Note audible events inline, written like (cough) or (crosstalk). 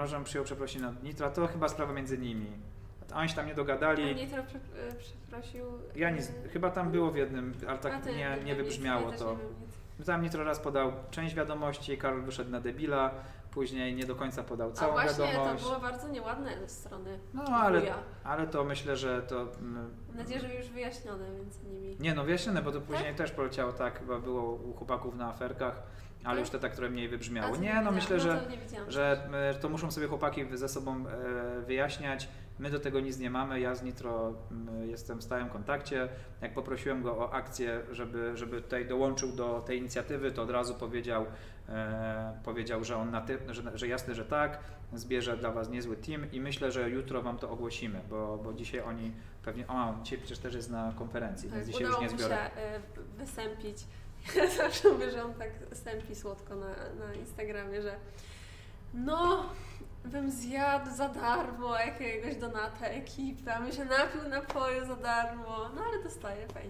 może przyjął przeprosiny od Nitra, to chyba sprawa między nimi. Oni się tam nie A dogadali. Nitro prze, e, przeprosił... Ja nic, e, chyba tam było w jednym, ale a tak nie, nie wybrzmiało to. Tam Nitro raz podał część wiadomości, Karol wyszedł na debila, później nie do końca podał A całą właśnie, wiadomość. to było bardzo nieładne ze strony No ale, wuja. ale to myślę, że to... mm, Mam nadzieję, że już wyjaśnione między nimi. Nie no, wyjaśnione, bo to później też poleciało tak, chyba było u chłopaków na aferkach, ale Tak? już te tak, które mniej A, wybrzmiało. to Nie, no widziałam. myślę, że... to nie widziałam. że e, to muszą sobie chłopaki ze sobą e, wyjaśniać. My do tego nic nie mamy. Ja z Nitro m, jestem w stałym kontakcie. Jak poprosiłem go o akcję, żeby, żeby tutaj dołączył do tej inicjatywy, to od razu powiedział, e, powiedział że on na ty, że, że jasne, że tak, zbierze dla Was niezły team i myślę, że jutro Wam to ogłosimy, bo, bo dzisiaj oni pewnie, o, dzisiaj przecież też jest na konferencji, Tak, więc dzisiaj już nie zbiorę. się e, wysępić. (laughs) Ja zawsze mówię, że on tak sępi słodko na, na Instagramie, że no, bym zjadł za darmo jakiegoś donata ekipy, a bym się napił napoju za darmo, no ale dostaję fajnie.